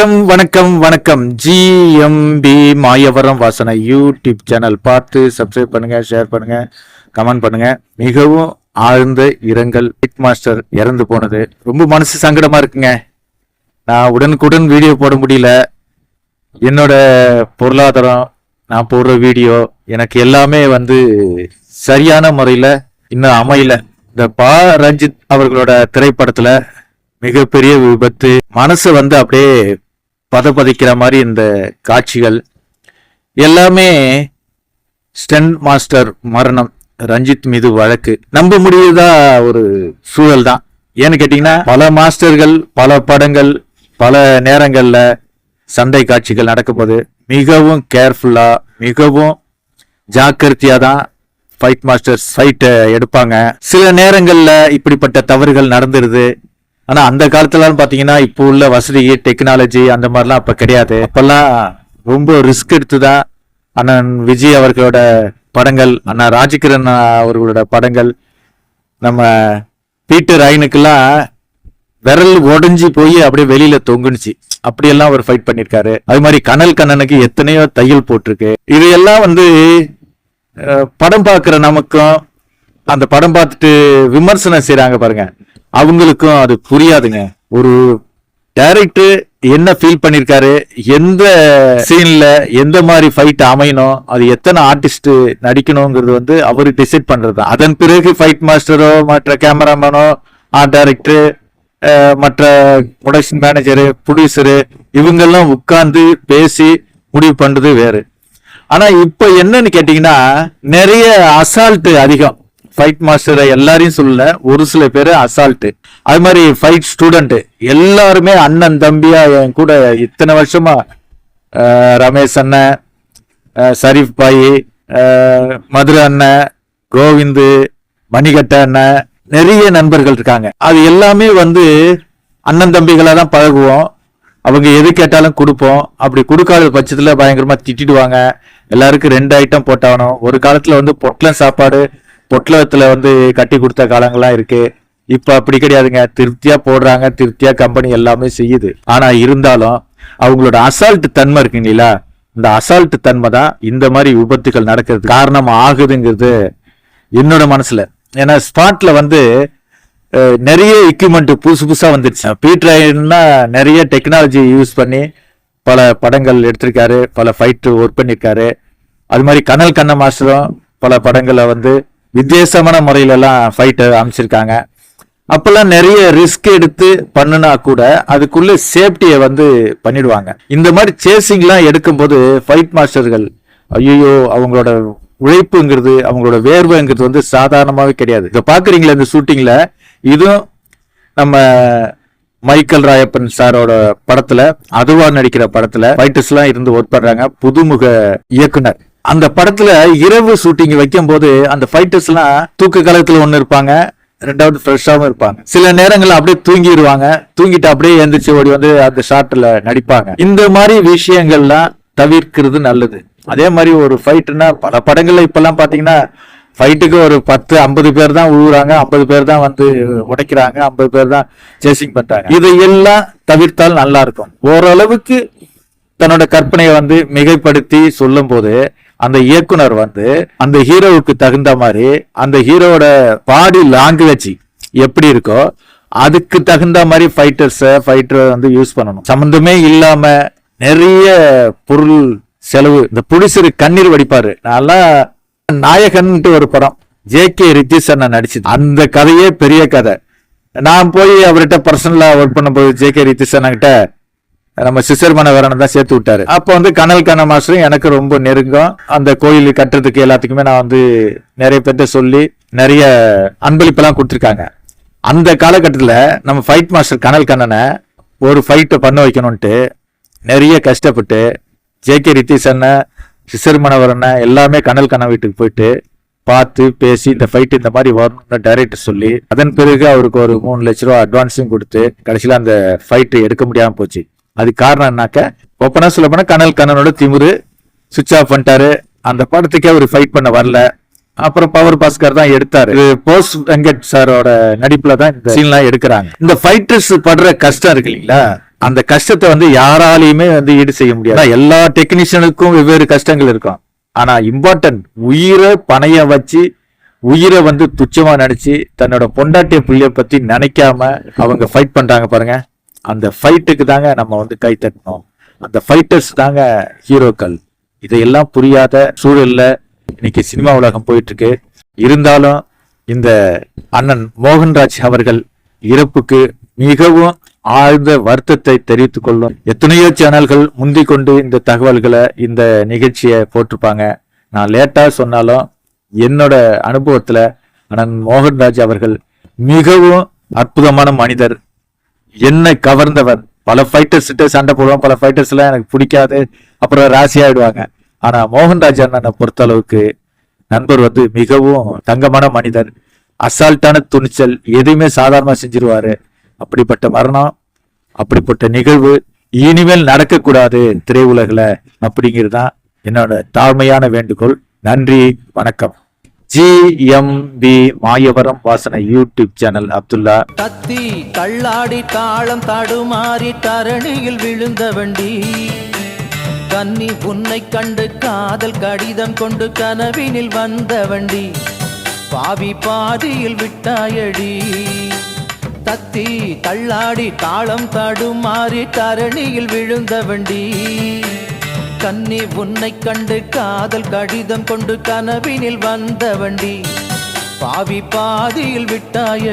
வணக்கம் வணக்கம் வணக்கம். ஜிஎம்பி மாயவரம் வாசனை யூடியூப் சேனல். பார்த்து சப்ஸ்கிரைப் பண்ணுங்க ஷேர் பண்ணுங்க கமெண்ட் பண்ணுங்க. மிகவும் ஆழ்ந்த இரங்கல். பிக் மாஸ்டர் இறந்து போனது. ரொம்ப மனசு சங்கடமா இருக்குங்க. நான் உடனுக்குடன் வீடியோ போட முடியல. என்னோட பொருளாதாரம் நான் போடுற வீடியோ எனக்கு எல்லாமே வந்து சரியான முறையில இன்னும் அமையல. இந்த பா. ரஞ்சித் அவர்களோட திரைப்படத்துல மிகப்பெரிய விபத்து. மனசு வந்து அப்படியே பதப்பதிக்கிற மாதிரி இந்த காட்சிகள் எல்லாமே ஸ்டென் மாஸ்டர் மரணம் ரஞ்சித் மீது வழக்கு. நம்ப முடியுதா ஒரு சூழல் தான். ஏன்னு கேட்டீங்கன்னா பல மாஸ்டர்கள் பல படங்கள் பல நேரங்களில் சண்டை காட்சிகள் நடக்கும்போது மிகவும் கேர்ஃபுல்லாக மிகவும் ஜாக்கிரதையாக தான் ஃபைட் மாஸ்டர்ஸ் ஃபைட்டை எடுப்பாங்க. சில நேரங்களில் இப்படிப்பட்ட தவறுகள் நடந்துருது. ஆனா அந்த காலத்துலன்னு பாத்தீங்கன்னா இப்போ உள்ள வசதி டெக்னாலஜி அந்த மாதிரிலாம் அப்ப கிடையாது. அப்பெல்லாம் ரொம்ப ரிஸ்க் எடுத்து தான் அண்ணன் விஜய் அவர்களோட படங்கள் அண்ணா ராஜகிரண் அவர்களோட படங்கள் நம்ம பீட்டர் ஐனுக்கெல்லாம் விரல் உடஞ்சி போய் அப்படியே வெளியில தொங்குனுச்சு. அப்படியெல்லாம் அவர் ஃபைட் பண்ணியிருக்காரு அது மாதிரி கனல் கண்ணனுக்கு எத்தனையோ தையல் போட்டிருக்கு. இதையெல்லாம் வந்து படம் பார்க்குற நமக்கும் அந்த படம் பார்த்துட்டு விமர்சனம் செய்கிறாங்க பாருங்க. அவங்களுக்கும் அது புரியாதுங்க. ஒரு டேரக்டர் என்ன ஃபீல் பண்ணியிருக்காரு எந்த சீனில் எந்த மாதிரி ஃபைட் அமையணும் அது எத்தனை ஆர்டிஸ்ட் நடிக்கணுங்கிறது வந்து அவர் டிசைட் பண்ணுறது தான் அதன் பிறகு ஃபைட் மாஸ்டரோ மற்ற கேமராமேனோ ஆர்ட் டைரக்டர் மற்ற ப்ரொடக்ஷன் மேனேஜரு ப்ரொடியூசரு இவங்கெல்லாம் உட்கார்ந்து பேசி முடிவு பண்ணுறது வேறு. ஆனால் இப்போ என்னன்னு கேட்டிங்கன்னா நிறைய அசால்ட்டு அதிகம். ஃபைட் மாஸ்டரை எல்லாரையும் சொல்லல. ஒரு சில பேர் அசால்ட்டு அது மாதிரி ஃபைட் ஸ்டூடெண்ட்டு எல்லாருமே அண்ணன் தம்பியா என் கூட இத்தனை வருஷமா ரமேஷ் அண்ணன் அஹ், ஷரீஃப் பாய் மதுரை அண்ணன் கோவிந்து மணிகட்ட அண்ணன் நிறைய நண்பர்கள் இருக்காங்க. அது எல்லாமே வந்து அண்ணன் தம்பிகளாக தான் பழகுவோம். அவங்க எது கேட்டாலும் கொடுப்போம். அப்படி கொடுக்காத பட்சத்தில் பயங்கரமாக திட்டிடுவாங்க. எல்லாருக்கும் ரெண்டு ஐட்டம் போட்டாகணும். ஒரு காலத்தில் வந்து பொட்டலம் சாப்பாடு பொட்டலத்தில் வந்து கட்டி கொடுத்த காலங்கள்லாம் இருக்கு. இப்போ அப்படி கிடையாதுங்க. திருப்தியாக போடுறாங்க. திருப்தியாக கம்பெனி எல்லாமே செய்யுது. ஆனால் இருந்தாலும் அவங்களோட அசால்ட் தன்மை இருக்குங்களா இந்த அசால்ட் தன்மை தான் இந்த மாதிரி விபத்துகள் நடக்கிறது காரணம் ஆகுதுங்கிறது என்னோட மனசில். ஏன்னா ஸ்பாட்டில் வந்து நிறைய எக்யூப்மெண்ட் புதுசு புதுசாக வந்துருச்சு. பீட்ரைன்னா நிறைய டெக்னாலஜி யூஸ் பண்ணி பல படங்கள் எடுத்திருக்காரு. பல ஃபைட்டு ஒர்க் பண்ணியிருக்காரு அது மாதிரி கனல் கண்ண மாஸ்டரும் பல படங்களை வந்து வித்தியாசமான முறையிலலாம் ஃபைட்டை அமைச்சிருக்காங்க அப்போல்லாம் நிறைய ரிஸ்க் எடுத்து பண்ணுனா கூட அதுக்குள்ள சேஃப்டியை வந்து பண்ணிடுவாங்க. இந்த மாதிரி சேசிங்லாம் எடுக்கும்போது ஃபைட் மாஸ்டர்கள் ஐயோ அவங்களோட உழைப்புங்கிறது அவங்களோட வேர்வைங்கிறது வந்து சாதாரணமாகவே கிடையாது. இதை பார்க்குறீங்களா இந்த ஷூட்டிங்கில் இதுவும் நம்ம மைக்கேல் ராயப்பன் சாரோட படத்துல அதுவா நடிக்கிற படத்துல ஃபைட்டர்ஸ் எல்லாம் இருந்து ஒர்க் பண்றாங்க புதுமுக இயக்குனர். அந்த படத்துல இரவு ஷூட்டிங் வைக்கும் போது அந்த ஃபைட்டர்ஸ் எல்லாம் தூக்க காலத்துல ஒண்ணு இருப்பாங்க ரெண்டாவது ஃப்ரெஷ்ஷாகவும் இருப்பாங்க. சில நேரங்கள்ல அப்படியே தூங்கிடுவாங்க தூங்கிட்டு அப்படியே எந்திரிச்சு ஓடி வந்து அந்த ஷார்ட்ல நடிப்பாங்க. இந்த மாதிரி விஷயங்கள்லாம் தவிர்க்கிறது நல்லது. அதே மாதிரி ஒரு ஃபைட்னா பல படங்கள்ல இப்பெல்லாம் பாத்தீங்கன்னா ஃபைட்டுக்கு ஒரு பத்து ஐம்பது பேர் தான் உழுவுறாங்க ஐம்பது பேர் தான் வந்து உடைக்கிறாங்க. ஐம்பது பேர் தான் சேசிங் பண்றாங்க. இதையெல்லாம் தவிர்த்தால் நல்லா இருக்கும். ஓரளவுக்கு தன்னோட கற்பனையை வந்து மிகைப்படுத்தி சொல்லும் போது அந்த இயக்குனர் வந்து அந்த ஹீரோவுக்கு தகுந்த மாதிரி அந்த ஹீரோவோட பாடி லாங்குவேஜ் எப்படி இருக்கோ அதுக்கு தகுந்த மாதிரி ஃபைட்டர்ஸை ஃபைட்டரை வந்து யூஸ் பண்ணணும். சம்மந்தமே இல்லாம நிறைய பொருள் செலவு. இந்த புடிசரு கண்ணீர் வடிப்பாரு. நல்லா நாயகன்ட்டு ஒரு படம். ஜே கே ரித்திஷ் அண்ணன் நடிச்சது. அந்த கதையே பெரிய கதை. நான் போய் அவர்கிட்ட பர்சனலா ஒர்க் பண்ணும்போது ஜே கே ரித்திஷ் அண்ணன்கிட்ட நம்ம சிசர் மனவரனை தான் சேர்த்து விட்டாரு. அப்போ வந்து கனல் கண்ண மாஸ்டரும் எனக்கு ரொம்ப நெருங்கம். அந்த கோயில் கட்டுறதுக்கு எல்லாத்துக்குமே நான் வந்து நிறைய பேர்கிட்ட சொல்லி நிறைய அன்பளிப்பெல்லாம் கொடுத்துருக்காங்க. அந்த காலகட்டத்தில் நம்ம ஃபைட் மாஸ்டர் கனல் கண்ணனை ஒரு ஃபைட்டை பண்ண வைக்கணும்ட்டு நிறைய கஷ்டப்பட்டு ஜே கே ரித்தீஷ் சிசர் மனவரனை எல்லாமே கனல் கண்ணன் வீட்டுக்கு போயிட்டு பார்த்து பேசி இந்த ஃபைட் இந்த மாதிரி வரணும்னு டைரக்டர் சொல்லி அதன் பிறகு அவருக்கு ஒரு மூணு லட்ச ரூபா அட்வான்ஸும் கொடுத்து கடைசியில் அந்த ஃபைட்டு எடுக்க முடியாமல் போச்சு. அது காரணம் என்னக்க ஓப்பனா சொல்ல போனா கனல் கண்ணனோட திமுரு சுவிட்ச் ஆஃப் பண்ணிட்டாரு. அந்த படத்துக்கே அவர் ஃபைட் பண்ண வரல. அப்புறம் பவர் பாஸ்கர் தான் எடுத்தாரு. போஸ் வெங்கட் சாரோட நடிப்புல தான் இந்த சீன்லாம் எடுக்கிறாங்க. இந்த ஃபைட்டர்ஸ் படுற கஷ்டம் இருக்கு இல்லைங்களா? அந்த கஷ்டத்தை வந்து யாராலையுமே வந்து ஈடு செய்ய முடியாது. எல்லா டெக்னீஷியனுக்கும் வெவ்வேறு கஷ்டங்கள் இருக்கும். ஆனா இம்பார்ட்டன்ட் உயிரை பணைய வச்சு உயிரை வந்து துச்சமா நினைச்சு தன்னோட பொண்டாட்டிய புள்ளிய பத்தி நினைக்காம அவங்க ஃபைட் பண்றாங்க பாருங்க. அந்த ஃபைட்டுக்கு தாங்க நம்ம வந்து கை தட்டணும். அந்த ஃபைட்டர்ஸ் தாங்க ஹீரோக்கள். இதையெல்லாம் புரியாத சூழல்ல இன்னைக்கு சினிமா உலகம் போயிட்டு இருக்கு இருந்தாலும் இந்த அண்ணன் மோகன்ராஜ் அவர்கள் இறப்புக்கு மிகவும் ஆழ்ந்த வருத்தத்தை தெரிவித்துக் கொள்ளும். எத்தனையோ சேனல்கள் முந்தி கொண்டு இந்த தகவல்களை இந்த நிகழ்ச்சியை போட்டிருப்பாங்க. நான் லேட்டா சொன்னாலும் என்னோட அனுபவத்துல அண்ணன் மோகன்ராஜ் அவர்கள் மிகவும் அற்புதமான மனிதர். என்னை கவர்ந்தவர். பல ஃபைட்டர்ஸ் கிட்ட சண்டை போடுவோம் பல ஃபைட்டர்ஸ் எல்லாம் எனக்கு பிடிக்காது. அப்புறம் ராசி ஆயிடுவாங்க ஆனா மோகன்ராஜ் அண்ணனை பொறுத்த அளவுக்கு நண்பர் வந்து மிகவும் தங்கமான மனிதர். அசால்ட்டான துணிச்சல் எதையுமே சாதாரணமா செஞ்சிருவாரு. அப்படிப்பட்ட மரணம் அப்படிப்பட்ட நிகழ்வு இனிமேல் நடக்கக்கூடாது திரையுலகில் அப்படிங்கிறது தான் என்னோட தாழ்மையான வேண்டுகோள். நன்றி வணக்கம். ஜிஎம்பி மாயவரம் வாசனை யூடியூப் சேனல் அப்துல்லா. தத்தி கள்ளாடி தாளம் தடுமாறி தரணியில் விழுந்த வண்டி. கன்னி உன்னை கண்டு காதல் கடிதம் கொண்டு கனவினில் வந்த வண்டி. பாவி பாதியில் விட்டாயடி. தத்தி தள்ளாடி தாளம் தடுமாறி தரணியில் விழுந்த வண்டி. கன்னி உன்னை கண்டு காதல் கடிதம் கொண்டு கனவினில் வந்த வண்டி. பாவி பாதியில் விட்டாய.